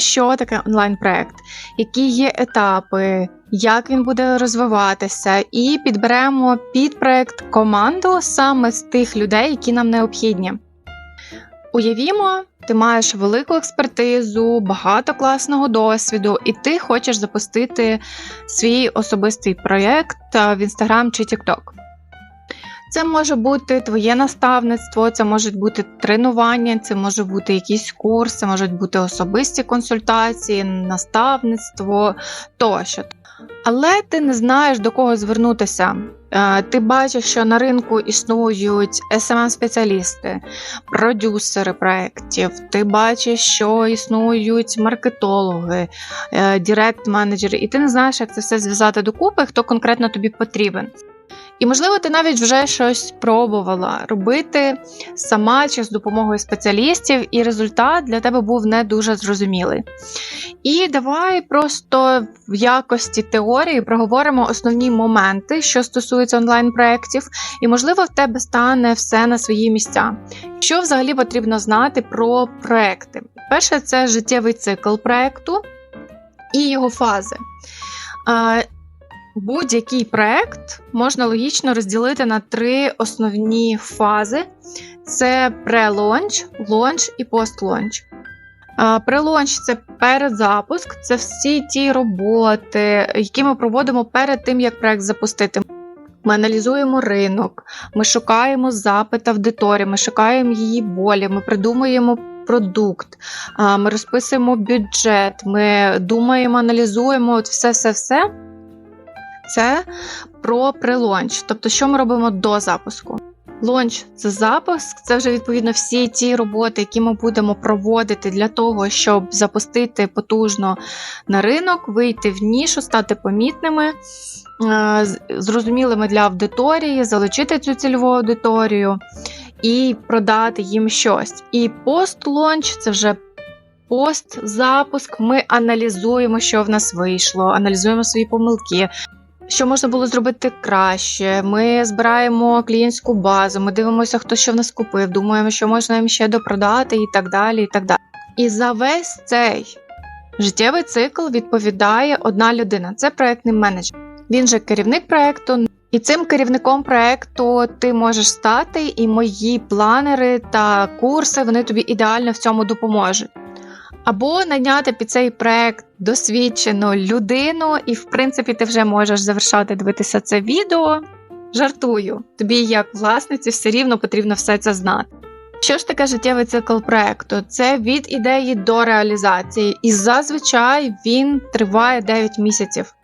що таке онлайн-проект, які є етапи, як він буде розвиватися, і підберемо під проект команду саме з тих людей, які нам необхідні. Уявімо, ти маєш велику експертизу, багато класного досвіду, і ти хочеш запустити свій особистий проєкт в Instagram чи TikTok. Це може бути твоє наставництво, це можуть бути тренування, це може бути якісь курси, можуть бути особисті консультації, наставництво тощо. Але ти не знаєш до кого звернутися. Е, Ти бачиш, що на ринку існують smm спеціалісти продюсери проєктів, ти бачиш, що існують маркетологи, е, директ-менеджери, і ти не знаєш, як це все зв'язати докупи, хто конкретно тобі потрібен. І, можливо, ти навіть вже щось пробувала робити сама чи з допомогою спеціалістів, і результат для тебе був не дуже зрозумілий. І давай просто в якості теорії проговоримо основні моменти, що стосуються онлайн-проєктів, і, можливо, в тебе стане все на свої місця. Що взагалі потрібно знати про проекти? Перше, це життєвий цикл проекту і його фази. Будь-який проект можна логічно розділити на три основні фази: це прелонч, лонч і постлонч. Прелонч це передзапуск, це всі ті роботи, які ми проводимо перед тим, як проект запустити. Ми аналізуємо ринок, ми шукаємо запит аудиторії, ми шукаємо її болі, ми придумуємо продукт, ми розписуємо бюджет, ми думаємо, аналізуємо от все-все-все. Це про прелонч. Тобто, що ми робимо до запуску. Лонч це запуск, це вже відповідно всі ті роботи, які ми будемо проводити для того, щоб запустити потужно на ринок, вийти в нішу, стати помітними, е, зрозумілими для аудиторії, залучити цю цільову аудиторію і продати їм щось. І пост-лонч це вже пост-запуск. Ми аналізуємо, що в нас вийшло, аналізуємо свої помилки що можна було зробити краще. Ми збираємо клієнтську базу, ми дивимося, хто що в нас купив, думаємо, що можна їм ще допродати і так далі. І так далі. І за весь цей життєвий цикл відповідає одна людина це проектний менеджер. Він же керівник проекту. І цим керівником проекту ти можеш стати, і мої планери та курси вони тобі ідеально в цьому допоможуть. Або найняти під цей проект досвідчену людину, і, в принципі, ти вже можеш завершати дивитися це відео. Жартую, тобі, як власниці, все рівно потрібно все це знати. Що ж таке життєвий цикл проекту? Це від ідеї до реалізації, і зазвичай він триває 9 місяців.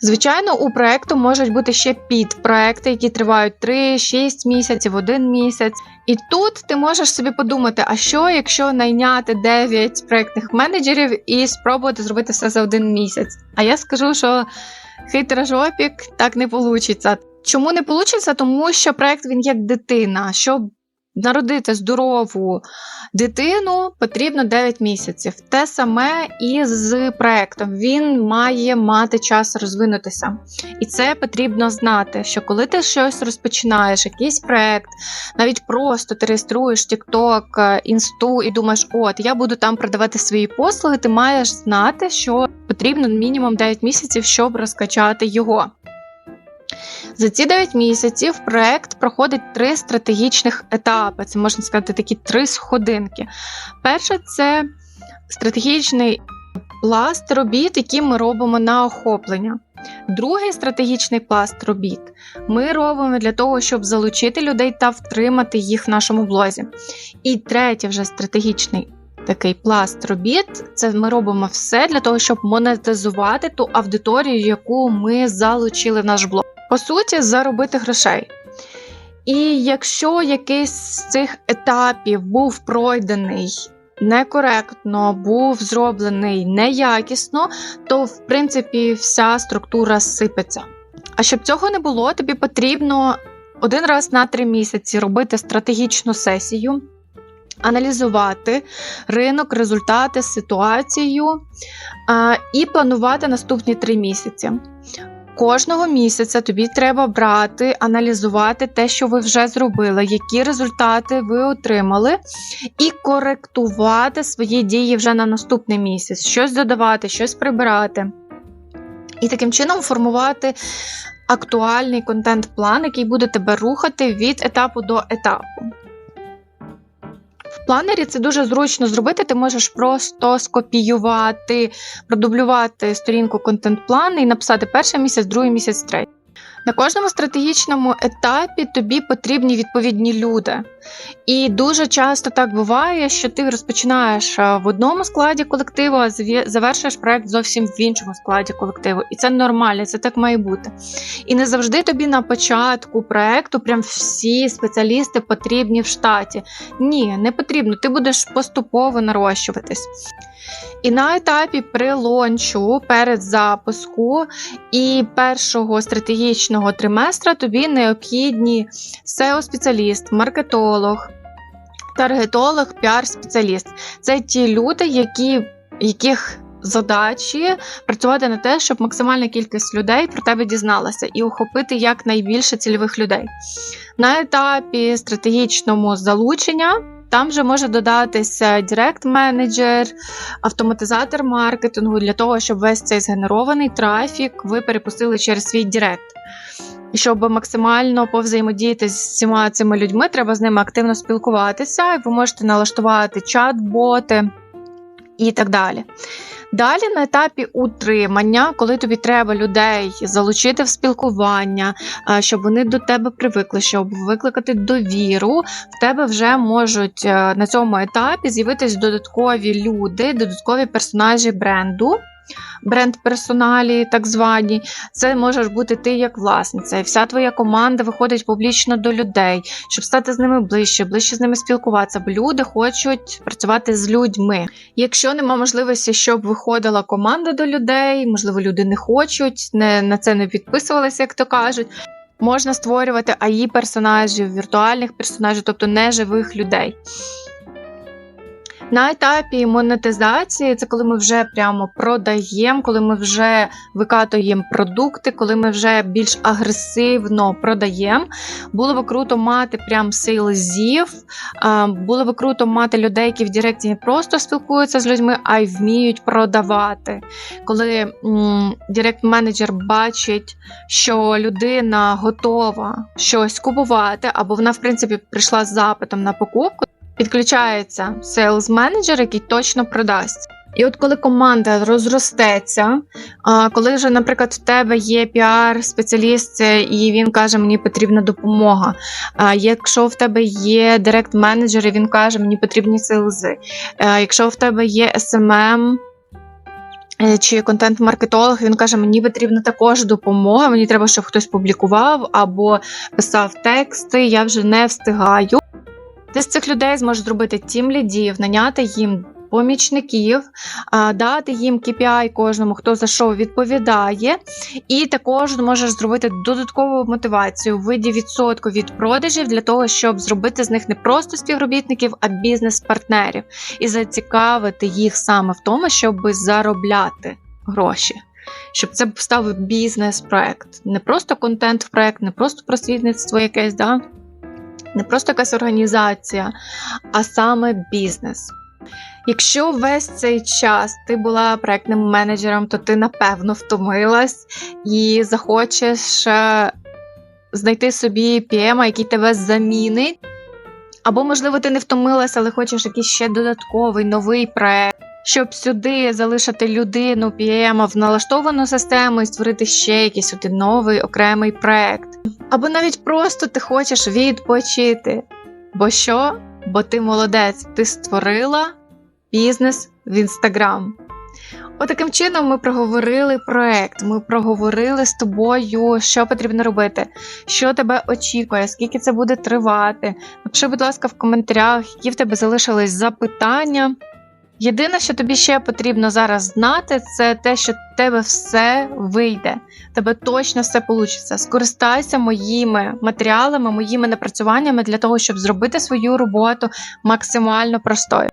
Звичайно, у проекту можуть бути ще підпроекти, які тривають 3-6 місяців, 1 місяць. І тут ти можеш собі подумати, а що, якщо найняти 9 проектних менеджерів і спробувати зробити все за один місяць? А я скажу, що хитрожопік так не вийде. Чому не вийде? Тому що проект він як дитина. Щоб народити здорову дитину потрібно 9 місяців. Те саме і з проектом. Він має мати час розвинутися. І це потрібно знати, що коли ти щось розпочинаєш, якийсь проект, навіть просто ти реєструєш TikTok, інсту і думаєш, от я буду там продавати свої послуги, ти маєш знати, що потрібно мінімум 9 місяців, щоб розкачати його. За ці 9 місяців проект проходить три стратегічних етапи. Це можна сказати такі три сходинки. Перше це стратегічний пласт робіт, які ми робимо на охоплення. Другий стратегічний пласт робіт ми робимо для того, щоб залучити людей та втримати їх в нашому блозі. І третій вже стратегічний такий пласт робіт це ми робимо все для того, щоб монетизувати ту аудиторію, яку ми залучили в наш блог по суті, заробити грошей. І якщо якийсь з цих етапів був пройдений некоректно, був зроблений неякісно, то в принципі вся структура сипеться. А щоб цього не було, тобі потрібно один раз на три місяці робити стратегічну сесію, аналізувати ринок, результати, ситуацію і планувати наступні три місяці. Кожного місяця тобі треба брати, аналізувати те, що ви вже зробили, які результати ви отримали, і коректувати свої дії вже на наступний місяць, щось додавати, щось прибирати. І таким чином формувати актуальний контент-план, який буде тебе рухати від етапу до етапу. Планері це дуже зручно зробити. Ти можеш просто скопіювати, продублювати сторінку контент-плану і написати перший місяць, другий місяць, третій. На кожному стратегічному етапі тобі потрібні відповідні люди. І дуже часто так буває, що ти розпочинаєш е, в одному складі колективу, а завершуєш проект зовсім в іншому складі колективу. І це нормально, це так має бути. І не завжди тобі на початку проекту прям всі спеціалісти потрібні в штаті. Ні, не потрібно. Ти будеш поступово нарощуватись. І на етапі прилончу перед запуску і першого стратегічного триместра тобі необхідні SEO-спеціаліст, маркетолог, таргетолог, піар-спеціаліст. Це ті люди, які, яких задачі працювати на те, щоб максимальна кількість людей про тебе дізналася і охопити якнайбільше цільових людей. На етапі стратегічному залучення. Там вже може додатися директ-менеджер, автоматизатор маркетингу для того, щоб весь цей згенерований трафік ви перепустили через свій директ. І щоб максимально повзаємодіяти з всіма цими людьми, треба з ними активно спілкуватися, і ви можете налаштувати чат-боти і так далі. Далі на етапі утримання, коли тобі треба людей залучити в спілкування, е, щоб вони до тебе привикли, щоб викликати довіру, в тебе вже можуть е, на цьому етапі з'явитись додаткові люди, додаткові персонажі бренду. Бренд-персоналі, так звані, це можеш бути ти як власниця, і вся твоя команда виходить публічно до людей, щоб стати з ними ближче, ближче з ними спілкуватися, бо люди хочуть працювати з людьми. Якщо нема можливості, щоб виходила команда до людей, можливо, люди не хочуть, не на це не підписувалися, як то кажуть. Можна створювати АІ персонажів, віртуальних персонажів, тобто неживих людей. На етапі монетизації це коли ми вже прямо продаємо, коли ми вже викатуємо продукти, коли ми вже більш агресивно продаємо. Було би круто мати прям сейлзів, було би круто мати людей, які в Директі не просто спілкуються з людьми, а й вміють продавати. Коли директ-менеджер бачить, що людина готова щось купувати, або вона, в принципі, прийшла з запитом на покупку. Підключається sales менеджер, який точно продасть. І от коли команда розростеться, коли вже, наприклад, в тебе є піар-спеціаліст, і він каже, мені потрібна допомога. Якщо в тебе є директ-менеджер, і він каже, мені потрібні селзи. Якщо в тебе є SMM, е, чи контент-маркетолог, він каже, мені потрібна також допомога, мені треба, щоб хтось публікував або писав тексти, я вже не встигаю. Ти з цих людей зможеш зробити тім лідів, наняти їм помічників, дати їм KPI кожному, хто за що відповідає, і також можеш зробити додаткову мотивацію в виді відсотку від продажів для того, щоб зробити з них не просто співробітників, а бізнес-партнерів і зацікавити їх саме в тому, щоб заробляти гроші. Щоб це став бізнес-проект, не просто контент-проект, не просто просвітництво якесь, да? Не просто якась організація, а саме бізнес. Якщо весь цей час ти була проектним менеджером, то ти напевно втомилась і захочеш е, знайти собі PM, який тебе замінить. Або, можливо, ти не втомилася, але хочеш якийсь ще додатковий новий проект, щоб сюди залишити людину PM в налаштовану систему і створити ще якийсь один новий окремий проект. Або навіть просто ти хочеш відпочити. Бо що? Бо ти молодець, ти створила бізнес в інстаграм. Отаким чином ми проговорили проект. Ми проговорили з тобою, що потрібно робити, що тебе очікує, скільки це буде тривати. Напиши, будь ласка, в коментарях, які в тебе залишились запитання. Єдине, що тобі ще потрібно зараз знати, це те, що в тебе все вийде. Тебе точно все вийде. Скористайся моїми матеріалами, моїми напрацюваннями для того, щоб зробити свою роботу максимально простою.